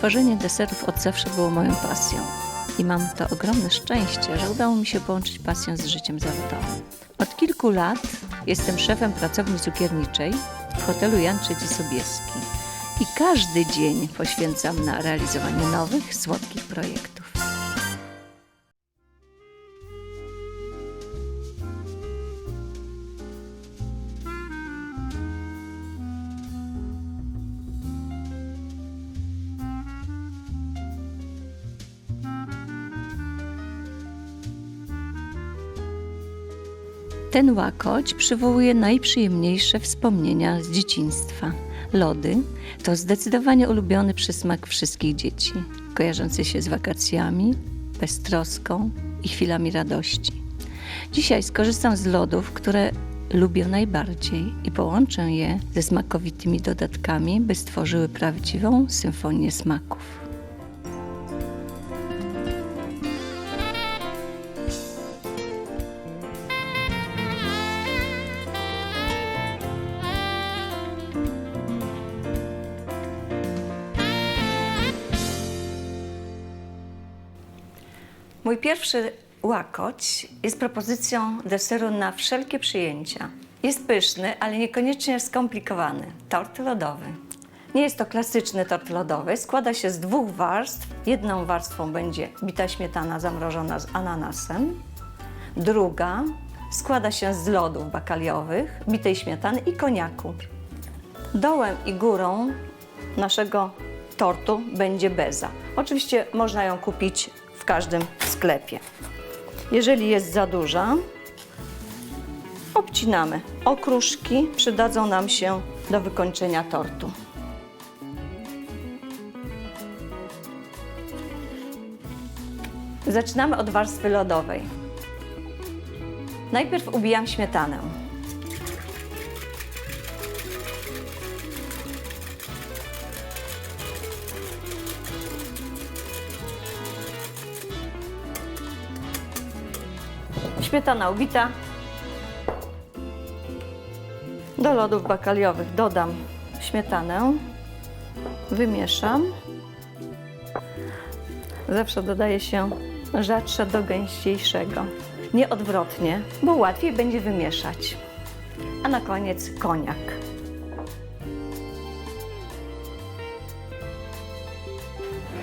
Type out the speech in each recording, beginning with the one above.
Tworzenie deserów od zawsze było moją pasją. I mam to ogromne szczęście, że udało mi się połączyć pasję z życiem zawodowym. Od kilku lat jestem szefem pracowni cukierniczej w hotelu Jan III Sobieski. I każdy dzień poświęcam na realizowanie nowych, słodkich projektów. Ten łakoć przywołuje najprzyjemniejsze wspomnienia z dzieciństwa. Lody to zdecydowanie ulubiony przysmak wszystkich dzieci, kojarzący się z wakacjami, beztroską i chwilami radości. Dzisiaj skorzystam z lodów, które lubię najbardziej i połączę je ze smakowitymi dodatkami, by stworzyły prawdziwą symfonię smaków. Mój pierwszy łakoć jest propozycją deseru na wszelkie przyjęcia. Jest pyszny, ale niekoniecznie skomplikowany. Tort lodowy. Nie jest to klasyczny tort lodowy. Składa się z dwóch warstw. Jedną warstwą będzie bita śmietana zamrożona z ananasem. Druga składa się z lodów bakaliowych, bitej śmietany i koniaku. Dołem i górą naszego tortu będzie beza. Oczywiście można ją kupić każdym sklepie. Jeżeli jest za duża, obcinamy. Okruszki przydadzą nam się do wykończenia tortu. Zaczynamy od warstwy lodowej. Najpierw ubijam śmietanę. Śmietana ubita. Do lodów bakaliowych dodam śmietanę. Wymieszam. Zawsze dodaje się rzadsze do gęściejszego. Nie odwrotnie, bo łatwiej będzie wymieszać. A na koniec koniak.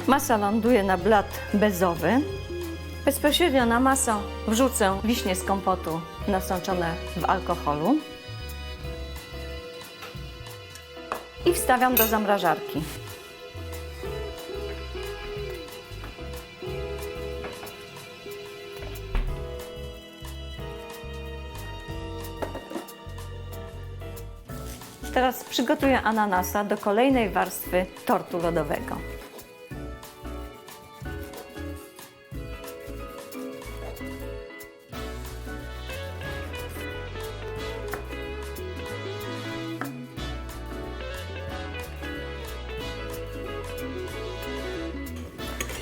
Masa ląduje na blat bezowy. Bezpośrednio na masę wrzucę wiśnie z kompotu nasączone w alkoholu i wstawiam do zamrażarki. Teraz przygotuję ananasa do kolejnej warstwy tortu lodowego.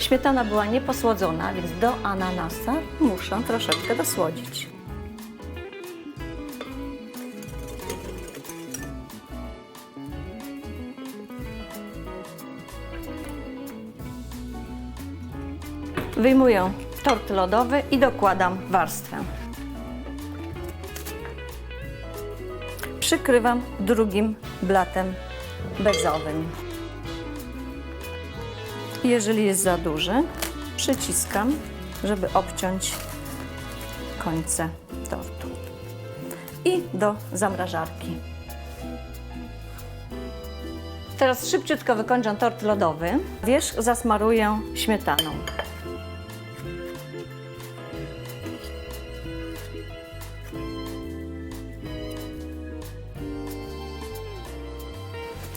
Śmietana była nieposłodzona, więc do ananasa muszę troszeczkę dosłodzić. Wyjmuję tort lodowy i dokładam warstwę. Przykrywam drugim blatem bezowym. Jeżeli jest za duży, przyciskam, żeby obciąć końce tortu. I do zamrażarki. Teraz szybciutko wykończę tort lodowy. Wierzch zasmaruję śmietaną.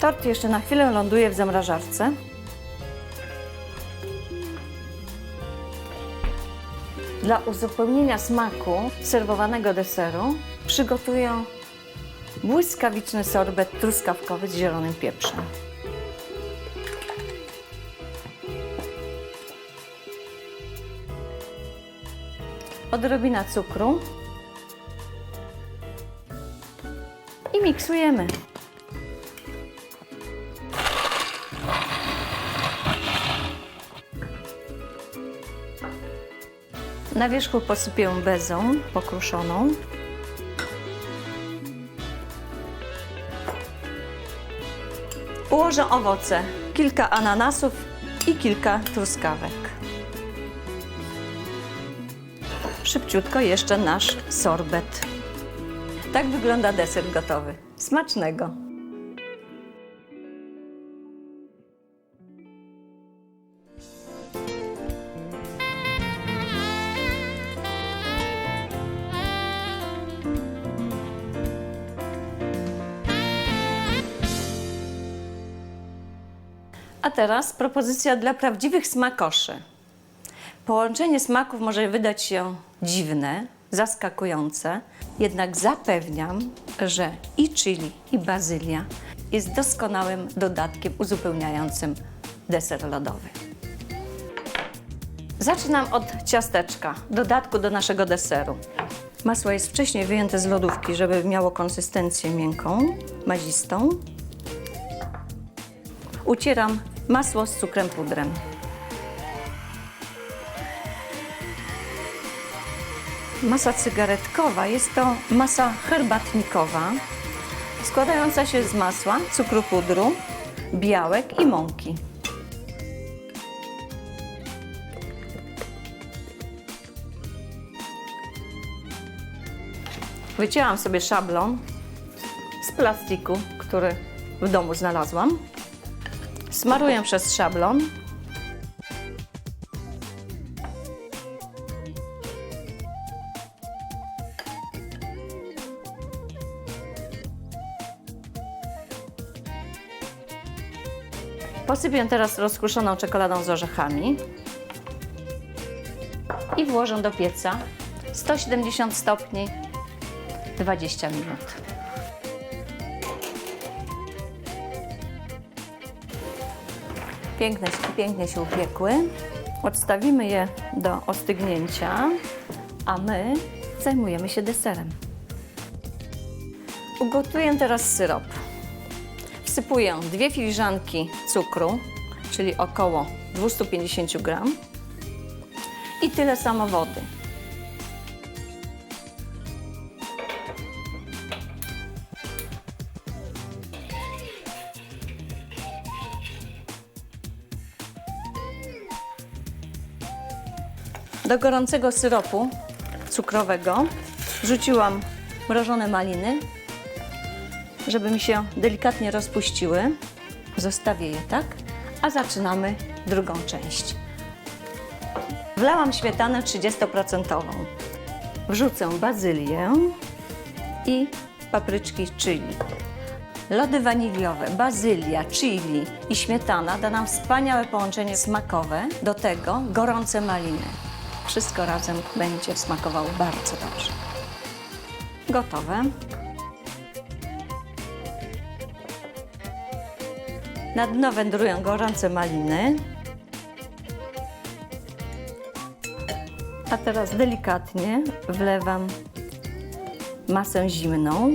Tort jeszcze na chwilę ląduje w zamrażarce. Dla uzupełnienia smaku serwowanego deseru przygotuję błyskawiczny sorbet truskawkowy z zielonym pieprzem. Odrobina cukru i miksujemy. Na wierzchu posypię bezą pokruszoną. Ułożę owoce, kilka ananasów i kilka truskawek. Szybciutko jeszcze nasz sorbet. Tak wygląda deser gotowy. Smacznego! A teraz propozycja dla prawdziwych smakoszy. Połączenie smaków może wydać się dziwne, zaskakujące, jednak zapewniam, że i chili, i bazylia jest doskonałym dodatkiem uzupełniającym deser lodowy. Zaczynam od ciasteczka, dodatku do naszego deseru. Masło jest wcześniej wyjęte z lodówki, żeby miało konsystencję miękką, mazistą. Ucieram masło z cukrem pudrem. Masa cygaretkowa jest to masa herbatnikowa, składająca się z masła, cukru pudru, białek i mąki. Wycięłam sobie szablon z plastiku, który w domu znalazłam. Smaruję przez szablon. Posypię teraz rozkruszoną czekoladą z orzechami i włożę do pieca 170 stopni 20 minut. Piękne, pięknie się upiekły. Odstawimy je do ostygnięcia, a my zajmujemy się deserem. Ugotuję teraz syrop. Wsypuję dwie filiżanki cukru, czyli około 250 gram i tyle samo wody. Do gorącego syropu cukrowego wrzuciłam mrożone maliny, żeby mi się delikatnie rozpuściły. Zostawię je tak, a zaczynamy drugą część. Wlałam śmietanę 30%. Wrzucę bazylię i papryczki chili. Lody waniliowe, bazylia, chili i śmietana da nam wspaniałe połączenie smakowe. Do tego gorące maliny. Wszystko razem będzie smakowało bardzo dobrze. Gotowe. Na dno wędrują gorące maliny. A teraz delikatnie wlewam masę zimną.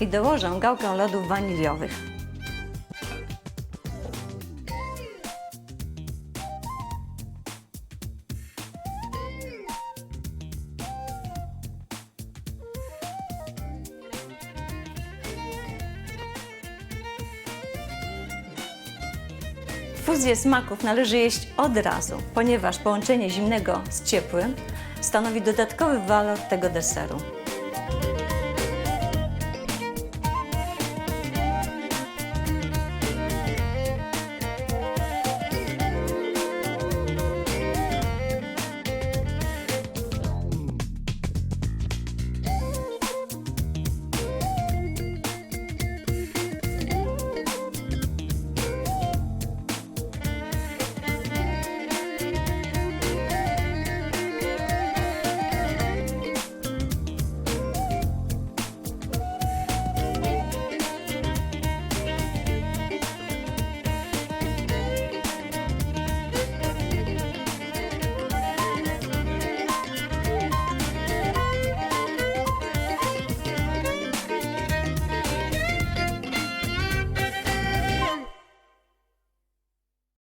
I dołożę gałkę lodów waniliowych. Fuzję smaków należy jeść od razu, ponieważ połączenie zimnego z ciepłym stanowi dodatkowy walor tego deseru.